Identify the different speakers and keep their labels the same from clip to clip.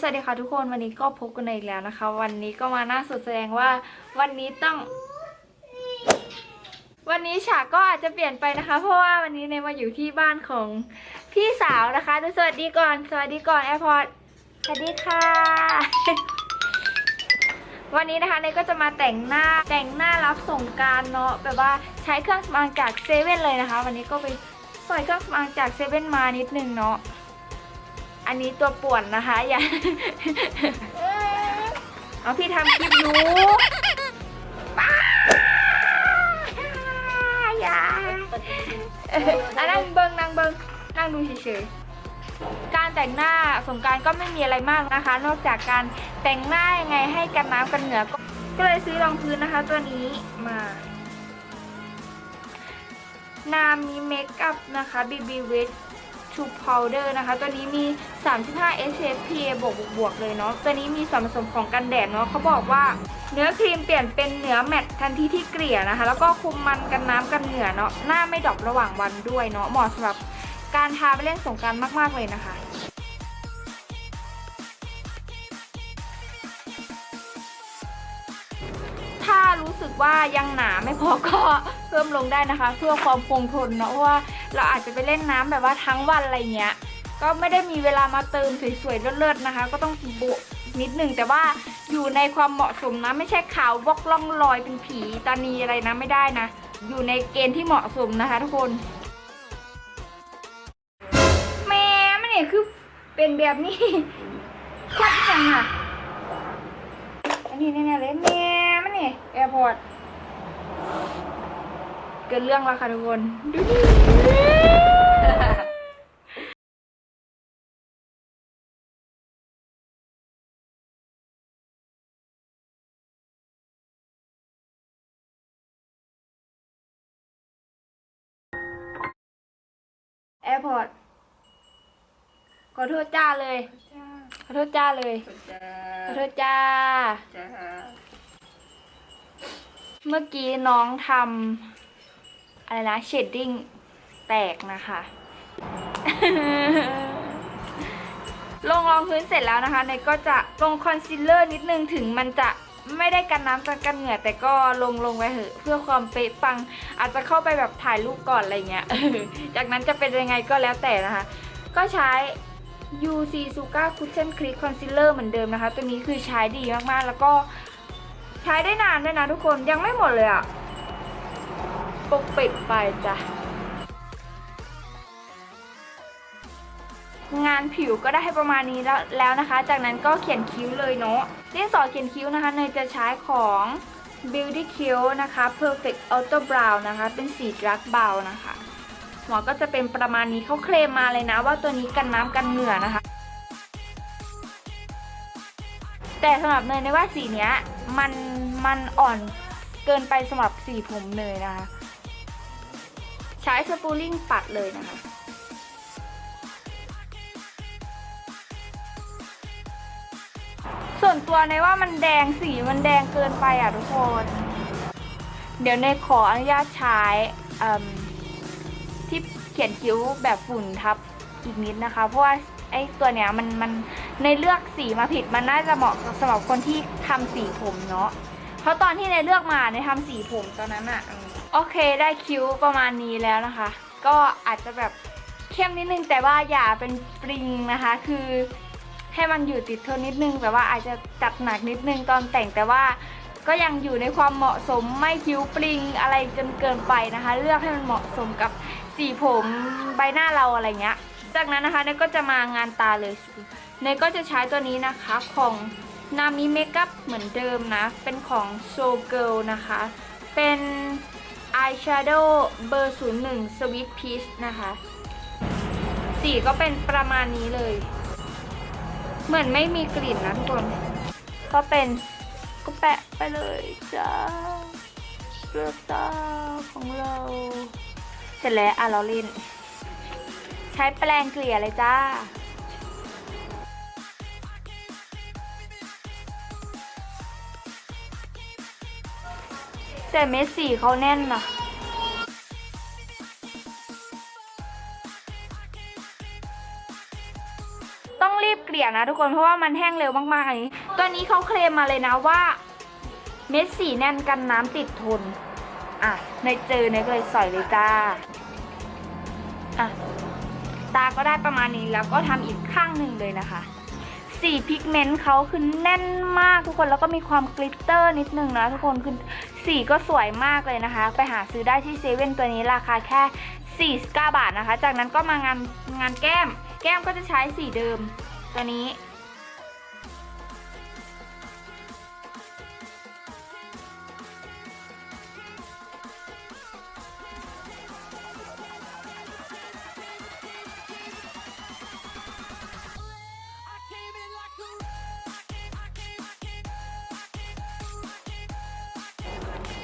Speaker 1: สวัสดีค่ะทุกคนวันนี้ก็พบกันอีกแล้วนะคะ วันนี้ก็มาหน้าสุดแสดงว่า วันนี้ต้อง วันนี้ฉากก็อาจจะเปลี่ยนไปนะคะ เพราะว่าวันนี้เนยมาอยู่ที่บ้านของพี่สาวนะคะดูสวัสดีก่อน สวัสดีก่อนแอร์พอร์ตสวัสดีค่ะ วันนี้นะคะเนยก็จะมาแต่งหน้าแต่งหน้ารับส่งการเนาะแบบว่าใช้เครื่องสำอางจากเซเว่นเลยนะคะ วันนี้ก็ไปใส่เครื่องสำอางจากเซเว่นมานิดนึงเนาะ อันนี้ตัวป่วนนะคะอย่าเอาพี่ทำคลิปอยู่ป้าอย่าอออะนั่งเบิงนั่งเบิงนั่งดูเฉยๆ การแต่งหน้าสงการก็ไม่มีอะไรมากนะคะ นอกจากการแต่งหน้ายังไงให้กันน้ำกันเหงื่อก็เลยซื้อรองพื้นนะคะ ตัวนี้มานามีเมคอัพนะคะ BB Wet to Powder นะคะ ตัวนี้มี 35 SPF PA บวกบวกเลยเนาะ ตัวนี้มีส่วนผสมของกันแดดเนาะเขาบอกว่าเนื้อครีมเปลี่ยนเป็นเนื้อแมตต์ทันทีที่เกลี่ยนะคะ แล้วก็คุมมันกันน้ำกันเหงื่อเนาะ หน้าไม่ดรอประหว่างวันด้วยเนาะ เหมาะสำหรับการทาไปเล่นสงกรารมาก ๆ เลยนะคะถ้ารู้สึกว่ายังหนาไม่พอก็เพิ่มลงได้นะคะ เพื่อความคงทนเนาะว่า เราอาจจะไปเล่นน้ำแบบว่าทั้งวันอะไรเงี้ย ก็ไม่ได้มีเวลามาเติมสวยๆเลิศๆนะคะ ก็ต้องบะนิดหนึ่งแต่ว่าอยู่ในความเหมาะสมนะ ไม่ใช่ขาววอกล่องลอยเป็นผีตานีอะไรนะไม่ได้นะ อยู่ในเกณฑ์ที่เหมาะสมนะคะ ทุกคนแม่มันเนี่ยคือเป็นแบบนี้ชัดจังอะอันนี้เนี่ยเลยแม่มันนี่ยแอร์พอร์ต กินเรื่องแล้วค่ะทุกคน ดูดิแอร์พอร์ตขอโทษจ้าเลย ขอโทษจ้าเลย ขอโทษจ้า เมื่อกี้น้องทำ อะไรนะเชดดิ้งแตกนะคะ ลงรองพื้นเสร็จแล้วนะคะเนยก็จะลงคอนซีลเลอร์นิดนึงถึงมันจะไม่ได้กันน้ำกันกันเหงื่อแต่ก็ลงลงไปเถอะเพื่อความเป๊ะปัง อาจจะเข้าไปแบบถ่ายรูปก่อนอะไรเงี้ยจากนั้นจะเป็นยังไงก็แล้วแต่นะคะ ก็ใช้ UC Suka Cushion Crease Concealer เหมือนเดิมนะคะ ตัวนี้คือใช้ดีมากๆ แล้วก็ใช้ได้นานด้วยนะทุกคนยังไม่หมดเลยอะ่ะ กปิดไปจ้ะ งานผิวก็ได้ให้ประมาณนี้แล้วแล้วนะคะ จากนั้นก็เขียนคิ้วเลยเนาะดินสอเขียนคิ้วนะคะเนยจะใช้ของ Beauty Q นะคะ Perfect Auto Brow นะคะ เป็นสีดรักเบานะคะหมอก็จะเป็นประมาณนี้เขาเคลมมาเลยนะ ว่าตัวนี้กันน้ำกันเหงื่อนะคะ แต่สำหรับเนยในว่าสีเนี้ยมันมันอ่อนเกินไปสำหรับสีผมเนยนะคะ ใช้สปูลิ่งปัดเลยนะคะ ส่วนตัวในว่ามันแดงสีมันแดงเกินไปอะทุกคน เดี๋ยวเนยขออนุญาตใช้ที่เขียนคิ้วแบบฝุ่นทับอีกนิดนะคะ เพราะว่าไอ้ตัวเนี้ยมันมันในเลือกสีมาผิดมันน่าจะเหมาะสำหรับคนที่ทำสีผมเนาะเพราะตอนที่ในเลือกมาในทำสีผมตอนนั้นอะ โอเคได้คิ้วประมาณนี้แล้วนะคะ ก็อาจจะแบบเข้มนิดนึงแต่ว่าอย่าเป็นปริงนะคะ คือให้มันอยู่ติดทนนิดนึงแต่ว่าอาจจะจัดหนักนิดนึงตอนแต่งแต่ว่าก็ยังอยู่ในความเหมาะสมไม่คิ้วปริงอะไรจนเกินไปนะคะ เลือกให้มันเหมาะสมกับสีผมใบหน้าเราอะไรเงี้ย จากนั้นนะคะเนยก็จะมางานตาเลยเนยก็จะใช้ตัวนี้นะคะของนามิเมคอัพเหมือนเดิมนะ เป็นของ So Girl นะคะ เป็น อายแชโดว์เบอร์01 Sweet Peach นะคะ สีก็เป็นประมาณนี้เลย เหมือนไม่มีกลิ่นนะทุกคน ก็เป็นก็แปะไปเลยจ้าเลือกตาของเรา เสร็จแล้วอะเราล่นใช้แปรงเกลี่ยเลยจ้า แต่เม็ดสีเขาแน่นนะต้องรีบเกลี่ยนะทุกคนเพราะว่ามันแห้งเร็วมากๆอันนี้ตัวนี้เขาเคลมมาเลยนะว่า เม็ดสีแน่นกันน้ำติดทน อะในเจอในก็เลยใสอยเลยจ้าอะตาก็ได้ประมาณนี้แล้วก็ทำอีกข้างหนึ่งเลยนะคะ สีพิกเมนต์เขาคือแน่นมากทุกคนแล้วก็มีความกลิตเตอร์นิดนึงนะทุกคนคือสีก็สวยมากเลยนะคะ ไปหาซื้อได้ที่เซเว่นตัวนี้ราคาแค่ 49 บาทนะคะ จากนั้นก็มางานงานแก้ม แก้มก็จะใช้สีเดิมตัวนี้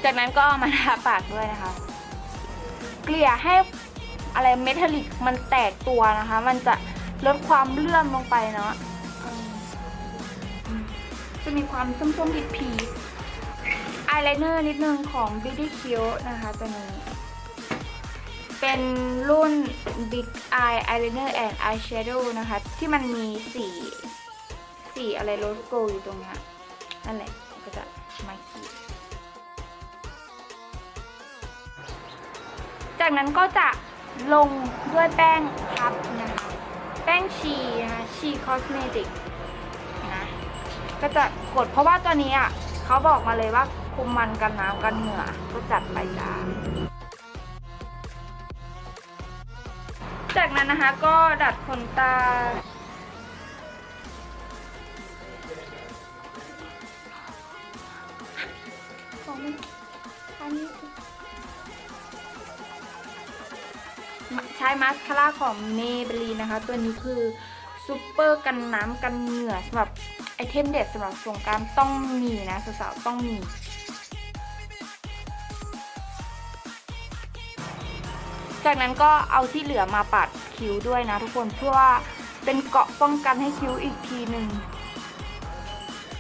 Speaker 1: จากนั้นก็เอามาทาปากด้วยนะคะ เกลี่ยให้อะไรเมทัลลิกมันแตกตัวนะคะ มันจะลดความเลื่อมลงไปเนาะอืมอืมจะมีความส้มๆผิดผีอายไลเนอร์นิดนึงของ Beauty Q นะคะตัวนี้เป็นรุ่น Big Eye Eyeliner and Eyeshadow นะคะ ที่มันมีสีสีอะไรโรสโกลอยู่ตรงเนี้ยนั่นแหละก็จะมาขีด จากนั้นก็จะลงด้วยแป้งพับนะคะ แป้งชีนะคะชีคอสเมติกนะก็จะกดเพราะว่าตัวนี้อะเขาบอกมาเลยว่าคุมมันกันน้ำกันเหงื่อก็จัดไปจ้าจากนั้นนะคะก็ดัดขนตาของอันนี้ ใช้มาสคาร่าของเมเบลีนะคะ ตัวนี้คือซูเปอร์กันน้ำกันเหงื่อสำหรับไอเทมเด็ดสำหรับสงกรารต้องมีนะสาวๆต้องมีจากนั้นก็เอาที่เหลือมาปัดคิ้วด้วยนะทุกคนเพื่อว่าเป็นเกาะป้องกันให้คิ้วอีกทีหนึ่ง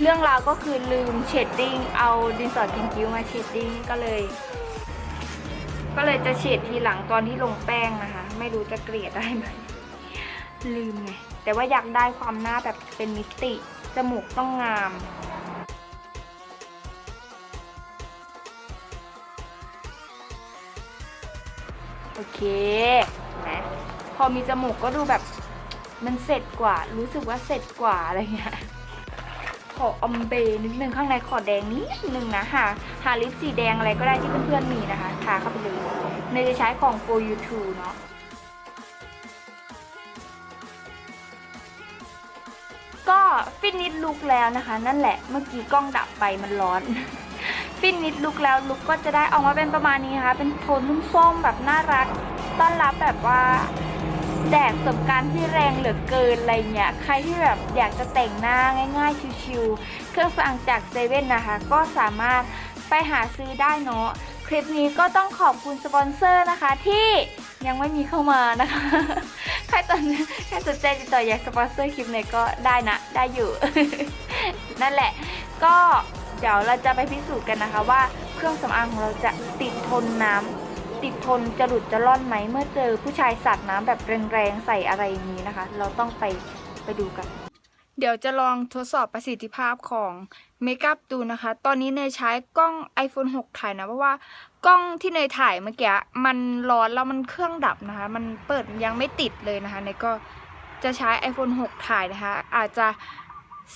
Speaker 1: เรื่องราวก็คือลืมเชดดิ้งเอาดินสอเขียนคิ้วมาเชดดิ้งก็เลย ก็เลยจะเฉดทีหลังตอนที่ลงแป้งนะคะ ไม่รู้จะเกลี่ยได้ไหมลืมไงแต่ว่าอยากได้ความหน้าแบบเป็นมิติ จมูกต้องงามโอเคนะพอมีจมูกก็ดูแบบมันเสร็จกว่า รู้สึกว่าเสร็จกว่าอะไรเงี้ย ออมเบนิดนึงข้างในขอแดงนิดนึงนะหาหาลิปสีแดงอะไรก็ได้ที่เพื่อนๆมีนะคะทาเข้าไปเลยในจะใช้ของ For You Too เนาะก็ฟินิชลุกแล้วนะคะ นั่นแหละเมื่อกี้กล้องดับไปมันร้อนฟินิชลุกแล้วลุกก็จะได้ออกมาเป็นประมาณนี้นะคะ เป็นโทนส้มๆแบบน่ารัก ต้อนรับแบบว่า แดดสงการที่แรงเหลือเกินอะไรเงี้ย ใครที่แบบอยากจะแต่งหน้าง่ายๆ ชิวๆ เครื่องสำอางจากเซเว่นนะคะ ก็สามารถไปหาซื้อได้เนาะ คลิปนี้ก็ต้องขอบคุณสปอนเซอร์นะคะที่ยังไม่มีเข้ามานะคะ ใครตอนใครสนใจติดต่ออยากสปอนเซอร์คลิปไหนก็ได้นะ ได้อยู่ นั่นแหละ ก็เดี๋ยวเราจะไปพิสูจน์กันนะคะว่าเครื่องสำอางของเราจะติดทนน้ำ ติดทนจะหลุดจะร่อนไหมเมื่อเจอผู้ชายสาดน้ำแบบแรงๆใส่อะไรอย่างนี้นะคะ เราต้องไปไปดูกัน เดี๋ยวจะลองทดสอบประสิทธิภาพของเมคอัพดูนะคะ ตอนนี้เนยใช้กล้อง iPhone 6 ถ่ายนะ เพราะว่ากล้องที่เนยถ่ายเมื่อกี้มันร้อนแล้วมันเครื่องดับนะคะ มันเปิดยังไม่ติดเลยนะคะเนยก็จะใช้ iPhone 6 ถ่ายนะคะ อาจจะ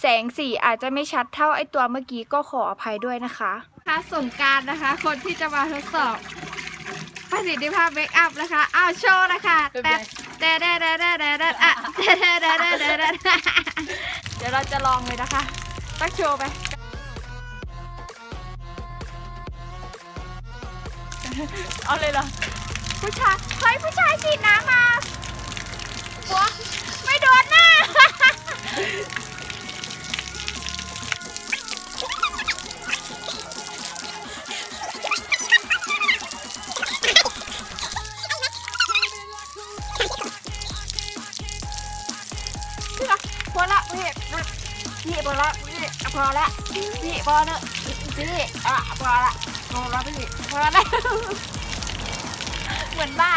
Speaker 1: แสงสีอาจจะไม่ชัดเท่าไอตัวเมื่อกี้ก็ขออภัยด้วยนะคะค่ะสงการนะคะ คนที่จะมาทดสอบ ประสิทธิภาพเมคอัพนะคะ อ้าวโชว์นะคะแต่แต่แต่แต่แต่แต่แต่อะแต่แต่แต่แต่แต่แต่เดี๋ยวเราจะลองเลยนะคะ ตักโชว์ไปเอาเลยเหรอ ผู้ชายเฮ้ยผู้ชายฉีดน้ำมาหัวไม่โดนหน้า พอละพี่พี่พอละพี่พอละพี่พอเนอะพี่อะพอละพอละพี่พอละเหมือนบ้า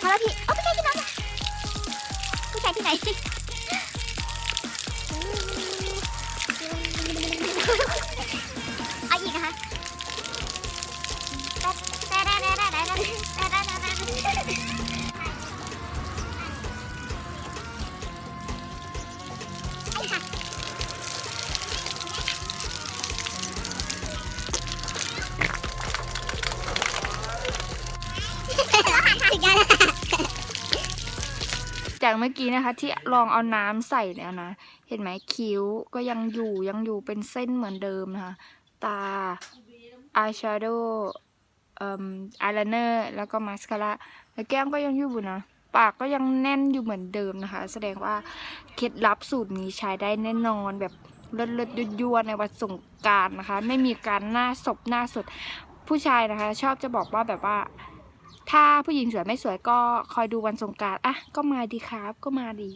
Speaker 2: พอละพี่โอ้ไปไหนพี่น้องไปไหนที่ไหน
Speaker 1: จากเมื่อกี้นะคะ ที่ลองเอาน้ำใส่แล้วนะ เห็นไหมคิ้วก็ยังอยู่ยังอยู่เป็นเส้นเหมือนเดิมนะคะ ตาอายแชโดว์เอ่ออายไลเนอร์แล้วก็มาสคาร่าแล้วแก้มก็ยังอยู่นะปากก็ยังแน่นอยู่เหมือนเดิมนะคะ แสดงว่าเคล็ดลับสูตรนี้ใช้ได้แน่นอนแบบเลิศเลิศๆยั่วๆในวันสงกรารนะคะ ไม่มีการหน้าศพหน้าสดผู้ชายนะคะ ชอบจะบอกว่าแบบว่า ถ้าผู้หญิงสวยไม่สวยก็คอยดูวันสงกรารอะก็มาดีครับ ก็มาดี